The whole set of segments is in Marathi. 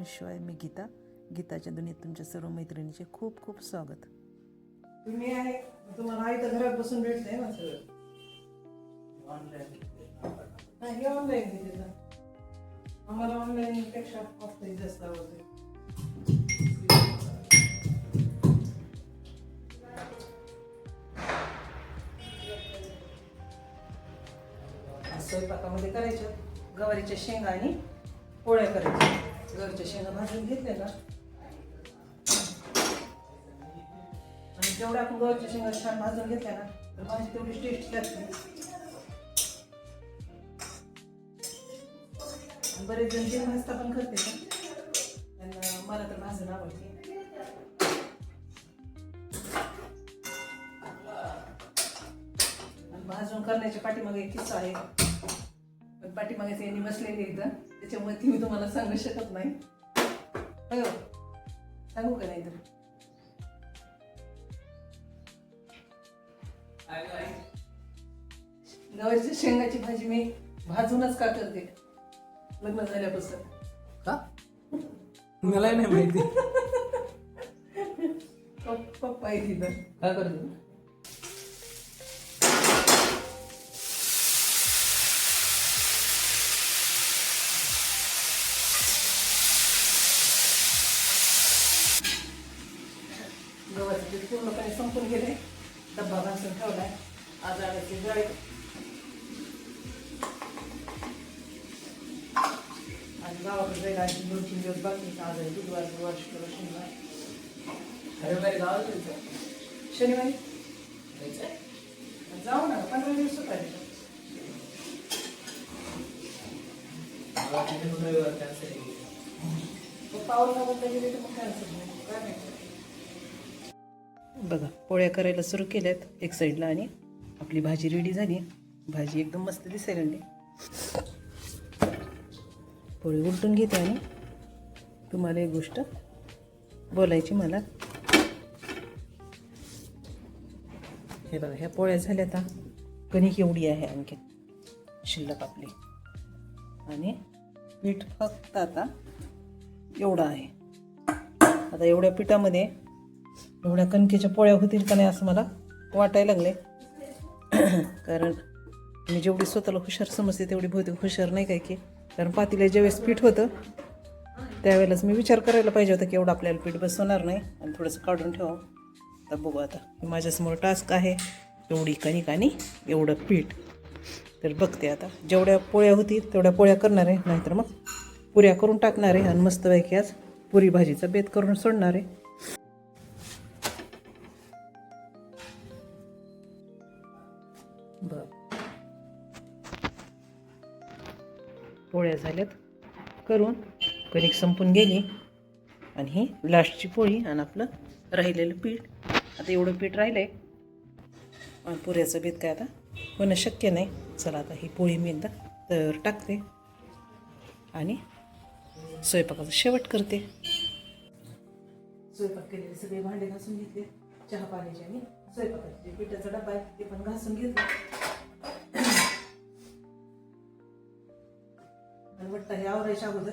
नम शिवाय मी गीता गीताच्या दुनियेत तुमच्या सर्व मैत्रिणीचे खूप खूप स्वागत. तुम्ही आहे तुम्हाला आई तर घरात बसून भेटते ना सगळं. नाही हे ऑनलाईन आम्हाला ऑनलाईन पेक्षा ऑफलाईन जास्त आवडते स्वयंपाकामध्ये करायच्या गवारीच्या शेंगा आणि पोळ्या करायच्या. गवारीच्या शेंगा भाजून घेतल्या ना आणि जेवढ्या आपण गव्हाच्या शेंगा छान भाजून घेतल्या ना तर भाजी तेवढी टेस्ट लागते बरेच जण जे भाजता पण करते ना. त्यांना मला तर भाजून आवडते. भाजून करण्याच्या पाठीमागे एक किस्सा आहे. पण पाठीमागे त्यांनी बसलेली इथं. त्याच्यामुळे ती मी तुम्हाला सांगू शकत नाही. हो. सांगू का नाही तर गवारीच्या शेंगाची भाजी मी भाजूनच का करते? लग्न झाल्यापासून. का? मला नाही माहिती? पप- पप्पा आहे तिथं. काय करतो गव्हाचं पीठ पूर्णपणे संपून गेले. डब्बा घासून ठेवलाय. आज आणायची डाळी आणि गावाकडे जायला दोन तीन दिवस बाकी आज आहे बुधवार गुरुवार शुक्रवार शनिवार. गावात जायचं? शनिवारी? जायचंय? जाऊ ना पंधरा दिवस रविवार cancel आहे. पाऊल बदला गेले तर मग कॅन्सल काय माहिती. बघा पोळ्या करायला सुरू केल्यात एक साईडला आणि आपली भाजी रेडी झाली. भाजी एकदम मस्त दिसायला लागली. पोळी उलटून घेते आणि तुम्हाला एक गोष्ट बोलायची मला. हे बघा ह्या पोळ्या झाल्या आता. कणिक एवढी आहे आणखी. शिल्लक आपली. आणि पीठ फक्त आता एवढं आहे. आता एवढ्या पिठामध्ये एवढ्या कणकेच्या पोळ्या होतील का नाही असं मला वाटायला लागले कारण मी जेवढी स्वतःला हुशार समजते तेवढी बहुतेक हुशार नाही काय की. कारण पातीला ज्यावेळेस पीठ होतं त्यावेळेलाच मी विचार करायला पाहिजे होता की एवढं आपल्याला पीठ बसवणार नाही. आणि थोडंसं काढून ठेवावं. आता बघू आता. माझ्यासमोर टास्क आहे. एवढी कणिक आणि एवढं पीठ. तर बघते आता. जेवढ्या पोळ्या होतील तेवढ्या पोळ्या करणार आहे. नाहीतर मग पुऱ्या करून टाकणार आहे. आणि मस्तपैकी आज पुरी भाजीचा बेत करून सोडणार आहे. बर. पोळ्या झाल्यात. करून कणिक संपून गेली. आणि ही लास्टची पोळी आणि आपलं राहिलेलं पीठ. आता एवढं पीठ राहिलं आहे आणि पुऱ्याचं बेत काय आता? होणं शक्य नाही. चला आता ही पोळी मी एकदा तर टाकते. आणि स्वयंपाकाचा शेवट करते. स्वयंपाक केलेले सगळे भांडे घासून घेतले. चहा पाण्याचे आणि स्वयंपाकाचे पिठाचा डबा आहे ते पण घासून घेतला. आणि वाटतं हे आवरायच्या अगोदर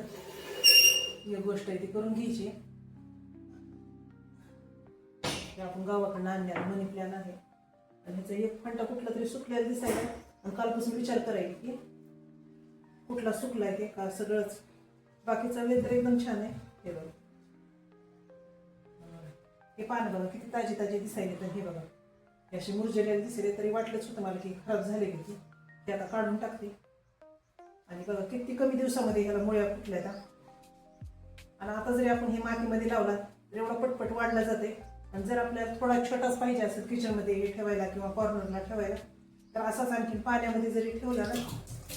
एक गोष्ट आहे ती करून घ्यायची. आपण गावाकडनं आणल्या मनी प्लॅन आहे. आणि ह्याचा एक फंटा कुठला तरी सुटलेला दिसायला आणि कालपासून विचार करायला की कुठला सुकलाय ते का सगळंच. बाकीचा वेळ तर एकदम छान आहे. हे बघ. हे पानं बघा किती ताजे ताजे दिसायले तर हे बघा. हे असे मुरझलेले दिसले तरी वाटलंच होतं मला की खराब झाले की ते. आता काढून टाकते. आणि बघा किती कमी दिवसामध्ये ह्याला मुळ्या फुटल्या आता आणि आता जरी आपण हे मातीमध्ये लावला तर एवढा पटपट वाढला जाते आणि जर आपल्याला थोडा छोटाच पाहिजे असेल किचनमध्ये ठेवायला किंवा कॉर्नरला ठेवायला तर असाच आणखी पाण्यामध्ये जरी ठेवला ना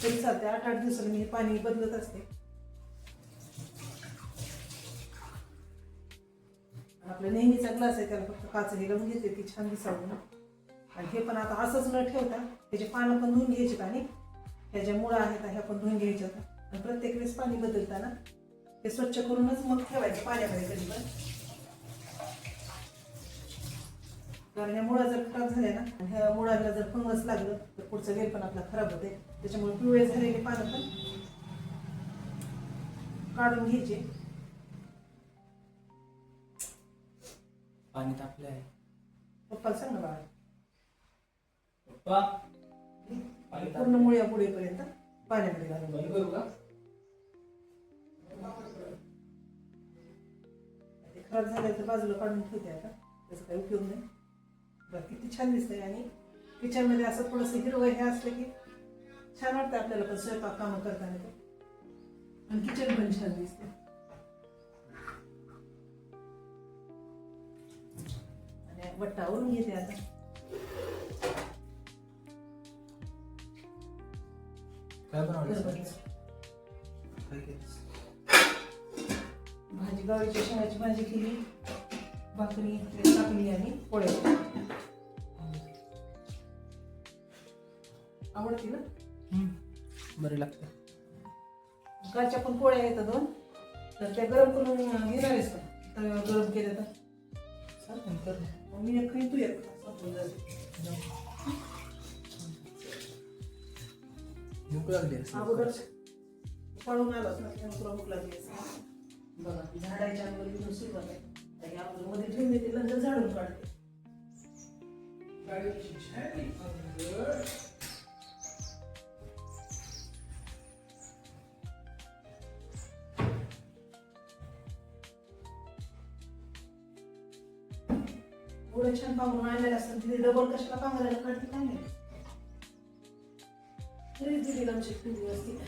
तरी चालते आठ आठ दिवसांनी हे पाणी बदलत असते. आपला नेहमीचा ग्लास आहे त्याला फक्त काच हे लावून घेते ती छान दिसावं. ना आणि हे पण आता असंच न ठेवता त्याचे पानं पण धुवून घ्यायचे आणि ह्या ज्या मुळा आहेत ह्या पण धुवून घ्यायच्या आणि प्रत्येक वेळेस पाणी बदलताना हे स्वच्छ करूनच मग ठेवायचं पाण्यामध्ये कधी पण कारण ह्या मुळा जर खराब झाल्या ना आणि ह्या मुळाला जर फंगस लागलं तर पुढचं वेल पण आपला खराब होते त्याच्यामुळे पिवळे झालेले पानं पण काढून घ्यायचे. पाणी तापलं आहे. पप्पाला सांग ना बाळा. पप्पा पाणी पूर्ण मुळ्या पुढेपर्यंत पाण्यामध्ये घालून. बंद करू का? ते खराब झालं तर बाजूला काढून ठेवते आता. त्याचा काही उपयोग नाही. बरं किती छान दिसतंय आणि किचनमध्ये असं थोडंसं हिरवं हे असलं की छान वाटतं आपल्याला पण स्वयंपाक कामं करताना. ते आणि किचन पण छान दिसते आवरून घेते आता. काय? भाजी गव्हाच्या शेंगाची भाजी केली भाकरी टाकली आणि पोळ्या आवडते ना. बरं लागतं कालच्या पण पोळ्या येतात दोन तर त्या गरम करून घेणार आहेस का? तव्यावर गरम केल्या तर? चालतं. मग मी एक तू एक. संपून. भूक लागली असेल. अगोदर पळून आलास ना तेव्हा तुला भूक लागली असेल. बघा झाडाच्या अंगावर इथून सुरुवात आहे आणि अगोदरमध्ये ठेवून देते नंतर झाडून काढते एवढं छान पांघरून आणलेलं असतं. तिथे डबल कशाला पांघरायला काढते काय नाही? दिली आमची खूप व्यवस्थित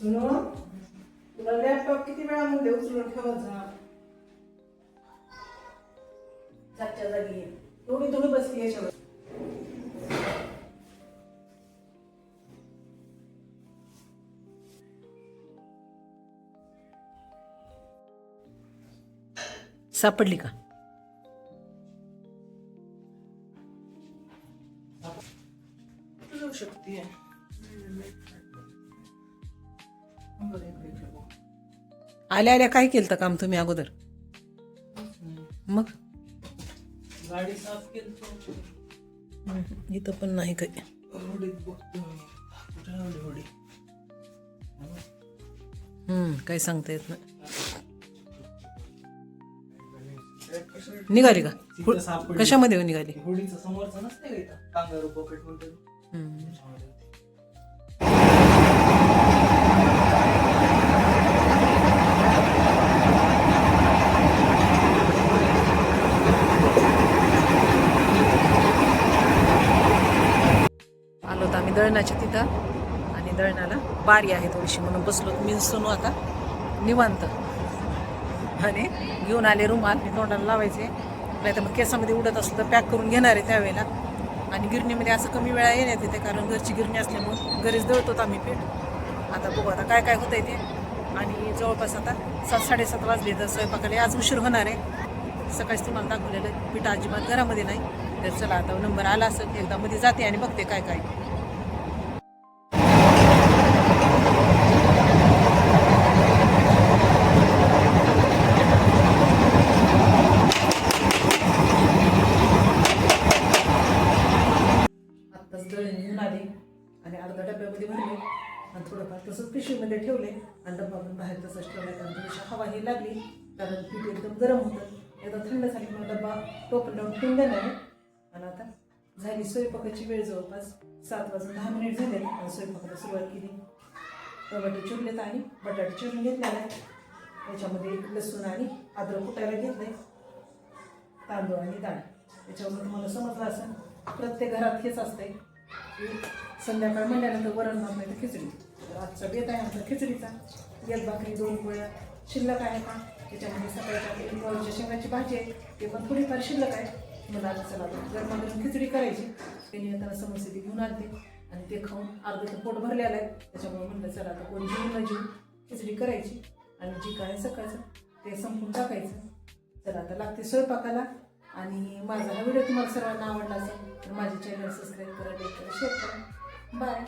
सुनो तुला लॅपटॉप किती वेळा म्हणते उचलून ठेवत जा जागच्या जागी ये. एवढी थोडी बसली याच्यावर सापडली का शकते. आल्या आल्या काय केलं काम तुम्ही अगोदर? मग? गाडी साफ केली हम्म, इथं पण नाही काही. काही सांगता येत नाही. निघाली का. कशामध्ये निघाली होडीचं समोरचं नसते का इथं कांगारू पॉकेट म्हणतो हम्म. त्याच्यामध्ये होती. आलो तर आम्ही दळणाच्या तिथं. आणि दळणाला बारी आहे थोडीशी म्हणून बसलो मी सुनू आता निवांत. आणि घेऊन आले रुमाल. मी तोंडाला लावायचे. नाही तर मग केसामध्ये उडत असलं तर पॅक करून घेणार आहे त्यावेळेला. आणि गिरणीमध्ये असं कमी वेळा येण्यात येते कारण घरची गिरणी असल्यामुळं घरीच दळतो आम्ही पीठ. आता बघू आता काय काय होतंय ते. आणि जवळपास आता सात साडेसात वाजले तर स्वयंपाकाला आज उशीर होणार आहे. सकाळीच तुम्हाला दाखवलेलं पीठ अजिबात घरामध्ये नाही. तर चला आता नंबर आला असेल एकदा मध्ये जाते आणि बघते काय काय. तसंच पिशवीमध्ये ठेवले आणि डब्बा पण बाहेर तसंच ठेवला कारण थोडीशी हवा ही लागली कारण पीठ एकदम गरम होतं. एकदा थंड झाली की मग डब्बा टोपन लावून ठेवून देणार आणि आता झाली स्वयंपाकाची वेळ जवळपास सात वाजून दहा मिनिट झाले आणि स्वयंपाकाला सुरुवात केली. टोमॅटो चिरलेत आणि बटाटे चिरून घेतलेला आहे त्याच्यामध्ये लसूण आणि अद्रक कुटायला घेतले तांदूळ आणि डाळ. त्याच्यावर तुम्हाला समजलं असं प्रत्येक घरात हेच असते की संध्याकाळ म्हणल्यानंतर वरण भात नाही तर खिचडी. तर आजचा बेत आहे आमचा खिचडीचा. एक भाकरी दोन पोळ्या. शिल्लक आहे का त्याच्यामध्ये सकाळच्या आपली गव्हाच्या शेंगाची भाजी आहे. ते पण थोडीफार शिल्लक आहे. मला आता चला गरमागरम खिचडी करायची. त्यांनी येताना समोसे ती घेऊन आणते. आणि ते खाऊन अर्धं तर पोट भरलेलं आहे. त्याच्यामुळे म्हणलं चला आता कोणी जेवून न जेवून खिचडी करायची. आणि जी काय सकाळचं ते संपून टाकायचं. चला आता लागते स्वयंपाकाला. आणि माझा हा व्हिडिओ तुम्हाला सर्वांना आवडला असेल तर माझे चॅनल सबस्क्राईब करा लाईक करा शेअर करा. बाय